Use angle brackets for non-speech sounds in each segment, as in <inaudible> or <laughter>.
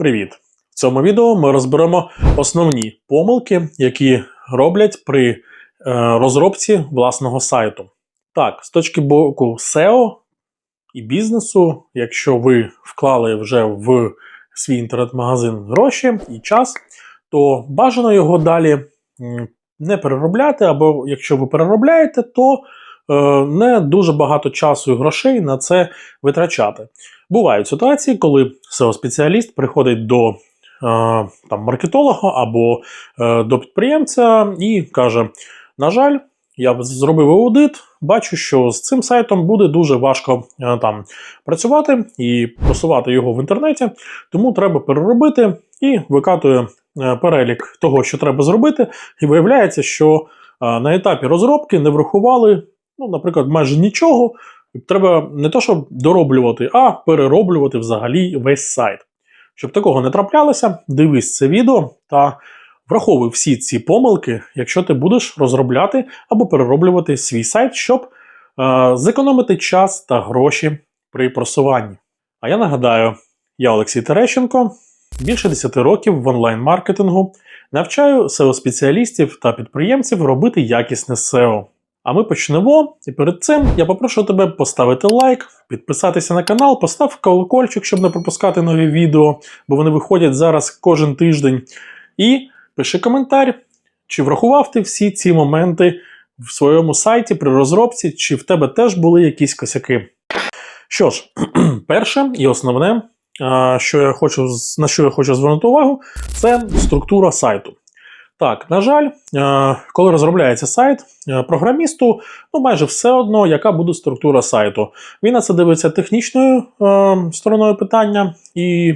Привіт! В цьому відео ми розберемо основні помилки, які роблять при е, розробці власного сайту. Так, з точки боку SEO і бізнесу, якщо ви вклали вже в свій інтернет-магазин гроші і час, то бажано його далі не переробляти, або якщо ви переробляєте, то е, не дуже багато часу і грошей на це витрачати. Бувають ситуації, коли SEO-спеціаліст приходить до е, там, маркетолога або е, до підприємця і каже: на жаль, я зробив аудит, бачу, що з цим сайтом буде дуже важко е, там працювати і просувати його в інтернеті, тому треба переробити і викатує перелік того, що треба зробити, і виявляється, що на етапі розробки не врахували, ну, наприклад, майже нічого. Треба не то, щоб дороблювати, а перероблювати взагалі весь сайт. Щоб такого не траплялося, дивись це відео та враховуй всі ці помилки, якщо ти будеш розробляти або перероблювати свій сайт, щоб е, зекономити час та гроші при просуванні. А я нагадаю, я Олексій Терещенко, більше 10 років в онлайн-маркетингу, навчаю SEO-спеціалістів та підприємців робити якісне SEO. А ми почнемо. І перед цим я попрошу тебе поставити лайк, підписатися на канал, постав колокольчик, щоб не пропускати нові відео, бо вони виходять зараз кожен тиждень. І пиши коментар, чи врахував ти всі ці моменти в своєму сайті при розробці, чи в тебе теж були якісь косяки. Що ж, <clears throat> перше і основне, що я хочу, на що я хочу звернути увагу, це структура сайту. Так, на жаль, е, коли розробляється сайт, е, програмісту ну майже все одно, яка буде структура сайту. Він на це дивиться технічною е, стороною питання, і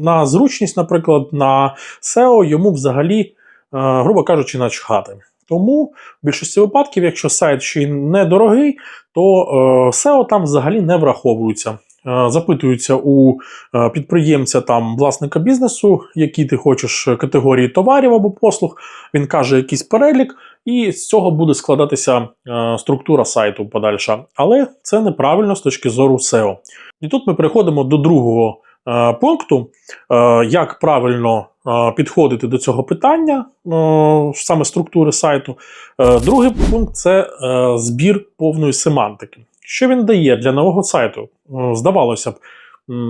на зручність, наприклад, на SEO йому взагалі, грубо кажучи, начхати. Тому в більшості випадків, якщо сайт ще й недорогий, то SEO там взагалі не враховується. Е, Запитуються у е, підприємця там власника бізнесу, які ти хочеш категорії товарів або послуг. Він каже якийсь перелік, і з цього буде складатися е, структура сайту подальша. Але це неправильно з точки зору SEO. І тут ми переходимо до другого е, пункту, е, як правильно е, підходити до цього питання, е, саме структури сайту. Е, Другий пункт це е, збір повної семантики. Що він дає для нового сайту? Е, Здавалося б,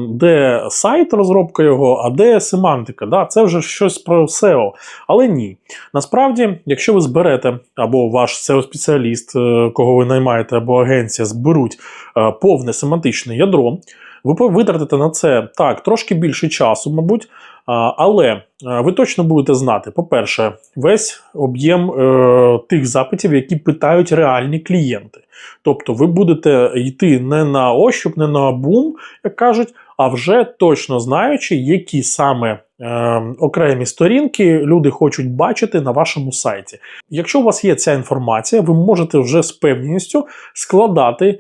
де сайт, розробка його, а де семантика. Да? Це вже щось про SEO. Але ні. Насправді, якщо ви зберете, або ваш SEO-спеціаліст, е, кого ви наймаєте, або агенція, зберуть е, повне семантичне ядро, ви витратите на це так, трошки більше часу, мабуть. Але е, ви точно будете знати, по-перше, весь об'єм е, тих запитів, які питають реальні клієнти. Тобто ви будете йти не на ощуп, не на бум, як кажуть, а вже точно знаючи, які саме е, окремі сторінки люди хочуть бачити на вашому сайті. Якщо у вас є ця інформація, ви можете вже з певністю складати е,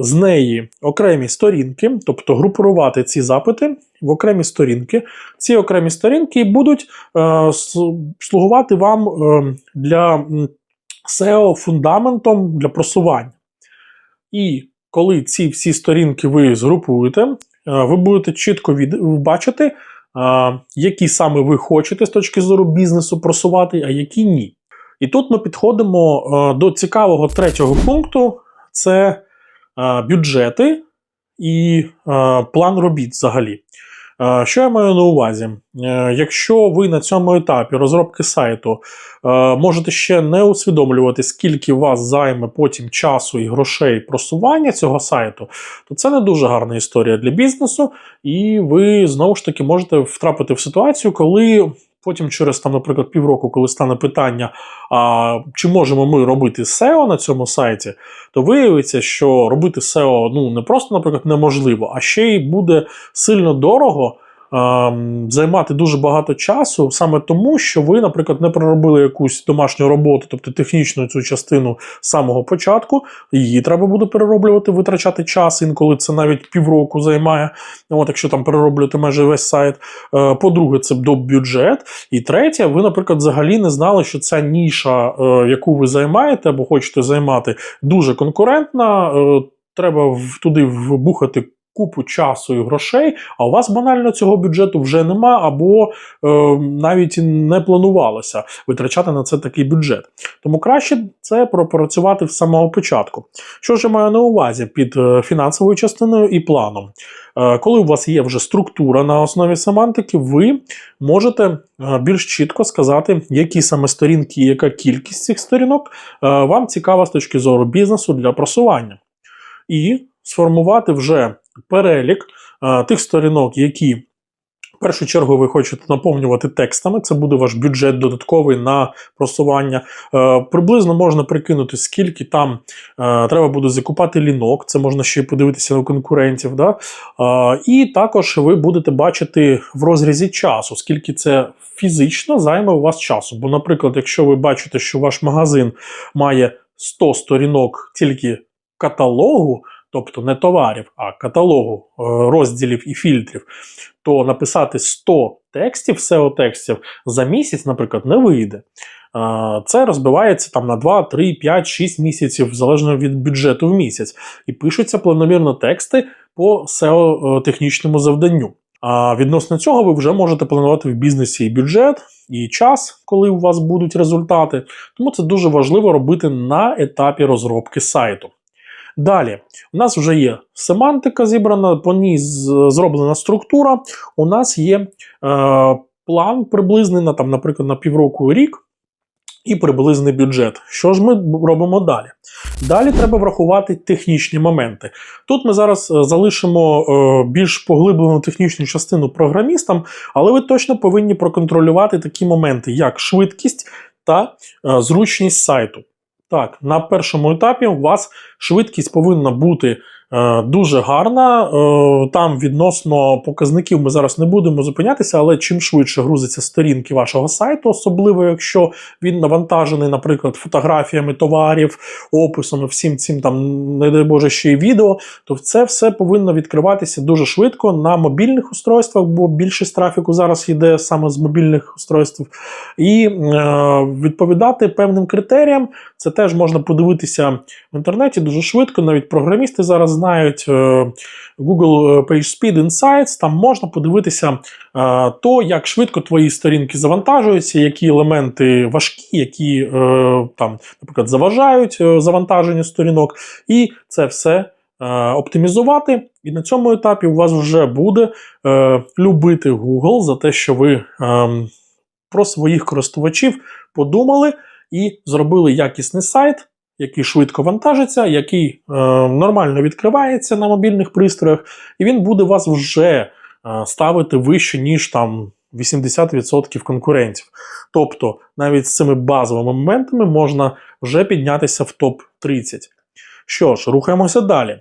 з неї окремі сторінки, тобто групувати ці запити в окремі сторінки. Ці окремі сторінки будуть е, слугувати вам е, для SEO фундаментом для просування. І коли ці всі сторінки ви згрупуєте, ви будете чітко від... бачити, е, які саме ви хочете з точки зору бізнесу просувати, а які ні. І тут ми підходимо е, до цікавого третього пункту: це е, бюджети і е, план робіт взагалі. Е, Що я маю на увазі? Е, Якщо ви на цьому етапі розробки сайту е, можете ще не усвідомлювати, скільки вас займе потім часу і грошей просування цього сайту, то це не дуже гарна історія для бізнесу, і ви знову ж таки можете втрапити в ситуацію, коли. Потім, через там, наприклад, півроку, коли стане питання, а, чи можемо ми робити SEO на цьому сайті, то виявиться, що робити SEO ну, не просто, наприклад, неможливо, а ще й буде сильно дорого. Ем, Займати дуже багато часу саме тому, що ви, наприклад, не проробили якусь домашню роботу, тобто технічну цю частину з самого початку, її треба буде перероблювати, витрачати час, інколи це навіть півроку займає. От, якщо там перероблювати майже весь сайт. Е, По-друге, це до бюджет. І третє, ви, наприклад, взагалі не знали, що ця ніша, е, яку ви займаєте або хочете займати, дуже конкурентна. Е, Треба туди вбухати купу часу і грошей, а у вас банально цього бюджету вже нема, або е, навіть не планувалося витрачати на це такий бюджет. Тому краще це пропрацювати з самого початку. Що ж я маю на увазі під е, фінансовою частиною і планом? Е, Коли у вас є вже структура на основі семантики, ви можете е, більш чітко сказати, які саме сторінки, яка кількість цих сторінок вам цікава з точки зору бізнесу для просування. І сформувати вже перелік е, тих сторінок, які в першу чергу ви хочете наповнювати текстами. Це буде ваш бюджет додатковий на просування. Е, приблизно можна прикинути, скільки там е, треба буде закупати лінок. Це можна ще й подивитися на конкурентів. Да? Е, і також ви будете бачити в розрізі часу, скільки це фізично займе у вас часу. Бо, наприклад, якщо ви бачите, що ваш магазин має 100 сторінок тільки каталогу, тобто не товарів, а каталогу е, розділів і фільтрів, то написати 100 текстів, SEO-текстів за місяць, наприклад, не вийде. Е, Це розбивається там на 2, 3, 5, 6 місяців, залежно від бюджету в місяць. І пишуться планомірно тексти по SEO-технічному завданню. А відносно цього ви вже можете планувати в бізнесі і бюджет, і час, коли у вас будуть результати. Тому це дуже важливо робити на етапі розробки сайту. Далі, у нас вже є семантика зібрана, по ній зроблена структура. У нас є е, план приблизний на, там, наприклад, на півроку рік і приблизний бюджет. Що ж ми робимо далі? Далі треба врахувати технічні моменти. Тут ми зараз е, залишимо е, більш поглиблену технічну частину програмістам, але ви точно повинні проконтролювати такі моменти, як швидкість та е, зручність сайту. Так, на першому етапі у вас швидкість повинна бути е, дуже гарна. Е, там відносно показників ми зараз не будемо зупинятися, але чим швидше грузиться сторінки вашого сайту, особливо якщо він навантажений, наприклад, фотографіями товарів, описами, всім цим там, не дай Боже, ще й відео, то це все повинно відкриватися дуже швидко на мобільних устройствах, бо більшість трафіку зараз йде саме з мобільних устройств. І е, відповідати певним критеріям, це теж можна подивитися в інтернеті дуже швидко. Навіть програмісти зараз знають е, Google PageSpeed Insights, там можна подивитися е, то, як швидко твої сторінки завантажуються, які елементи важкі, які е, там, наприклад, заважають е, завантаженню сторінок, і це все. е, Оптимізувати, і на цьому етапі у вас вже буде е, любити Google за те, що ви ем, про своїх користувачів подумали і зробили якісний сайт, який швидко вантажиться, який е, нормально відкривається на мобільних пристроях, і він буде вас вже е, ставити вище, ніж там 80% конкурентів. Тобто, навіть з цими базовими моментами можна вже піднятися в топ-30. Що ж, рухаємося далі. Е,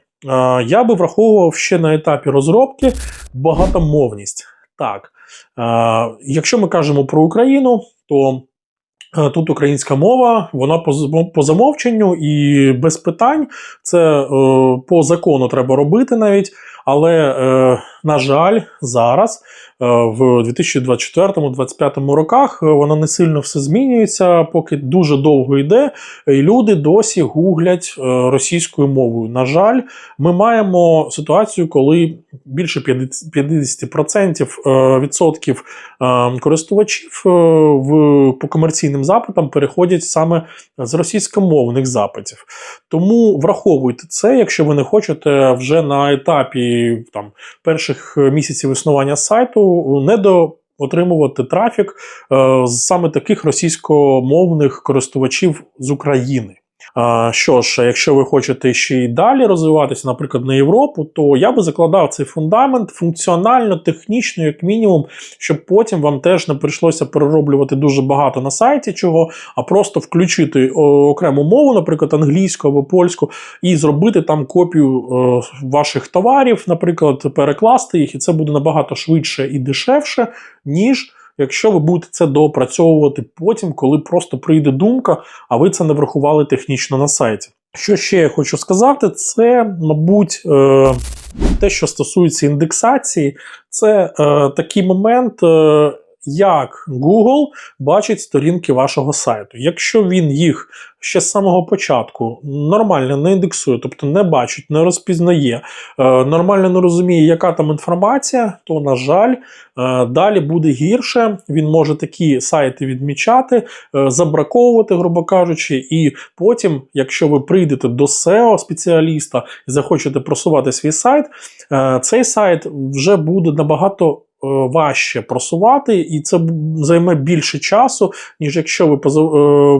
я би враховував ще на етапі розробки багатомовність. Так, е, якщо ми кажемо про Україну, то тут українська мова, вона по, замовченню і без питань. Це е, по закону треба робити навіть. Але, е, на жаль, зараз, е, в 2024-2025 роках, е, воно не сильно все змінюється, поки дуже довго йде, і люди досі гуглять е, російською мовою. На жаль, ми маємо ситуацію, коли більше 50% 50% е, відсотків користувачів в, по комерційним запитам переходять саме з російськомовних запитів. Тому враховуйте це, якщо ви не хочете вже на етапі там, перших місяців існування сайту не до. Отримувати трафік е, саме таких російськомовних користувачів з України. Що ж, якщо ви хочете ще й далі розвиватися, наприклад, на Європу, то я би закладав цей фундамент функціонально, технічно, як мінімум, щоб потім вам теж не прийшлося перероблювати дуже багато на сайті чого, а просто включити окрему мову, наприклад, англійську або польську, і зробити там копію е, ваших товарів, наприклад, перекласти їх, і це буде набагато швидше і дешевше, ніж. Якщо ви будете це доопрацьовувати потім, коли просто прийде думка, а ви це не врахували технічно на сайті. Що ще я хочу сказати, це, мабуть, е, те, що стосується індексації, це е, такий момент, е, як Google бачить сторінки вашого сайту. Якщо він їх ще з самого початку нормально не індексує, тобто не бачить, не розпізнає, е, нормально не розуміє, яка там інформація, то, на жаль, е, далі буде гірше. Він може такі сайти відмічати, е, забраковувати, грубо кажучи, і потім, якщо ви прийдете до SEO-спеціаліста і захочете просувати свій сайт, цей сайт вже буде набагато важче просувати, і це займе більше часу, ніж якщо ви е,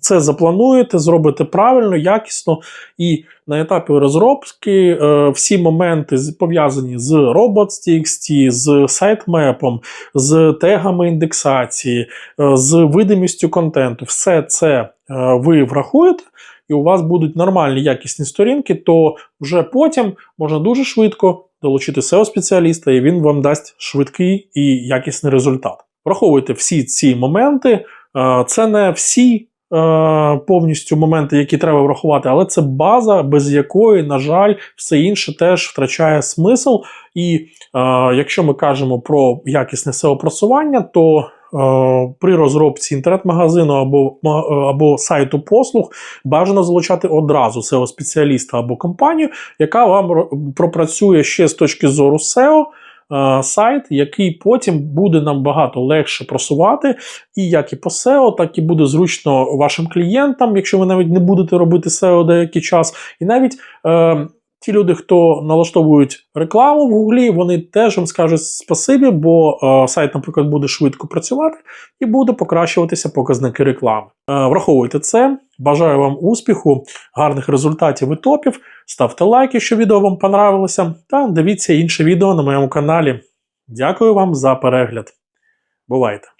це заплануєте, зробите правильно, якісно. І на етапі розробки е, всі моменти пов'язані з robots.txt, з сайтмепом, з тегами індексації, е, з видимістю контенту, все це е, ви врахуєте. І у вас будуть нормальні якісні сторінки, то вже потім можна дуже швидко долучити SEO-спеціаліста, і він вам дасть швидкий і якісний результат. Враховуйте всі ці моменти. Е, Це не всі е, повністю моменти, які треба врахувати, але це база, без якої, на жаль, все інше теж втрачає смисл. І е, якщо ми кажемо про якісне SEO-просування, то при розробці інтернет-магазину або, е, або сайту послуг бажано залучати одразу SEO-спеціаліста або компанію, яка вам пропрацює ще з точки зору SEO. е, Сайт, який потім буде нам багато легше просувати, і як і по SEO, так і буде зручно вашим клієнтам, якщо ви навіть не будете робити SEO деякий час. І навіть е, ті люди, хто налаштовують рекламу в Гуглі, вони теж вам скажуть спасибі, бо е, сайт, наприклад, буде швидко працювати і буде покращуватися показники реклами. Е, враховуйте це. Бажаю вам успіху, гарних результатів і топів. Ставте лайки, якщо відео вам понравилося, та дивіться інше відео на моєму каналі. Дякую вам за перегляд. Бувайте!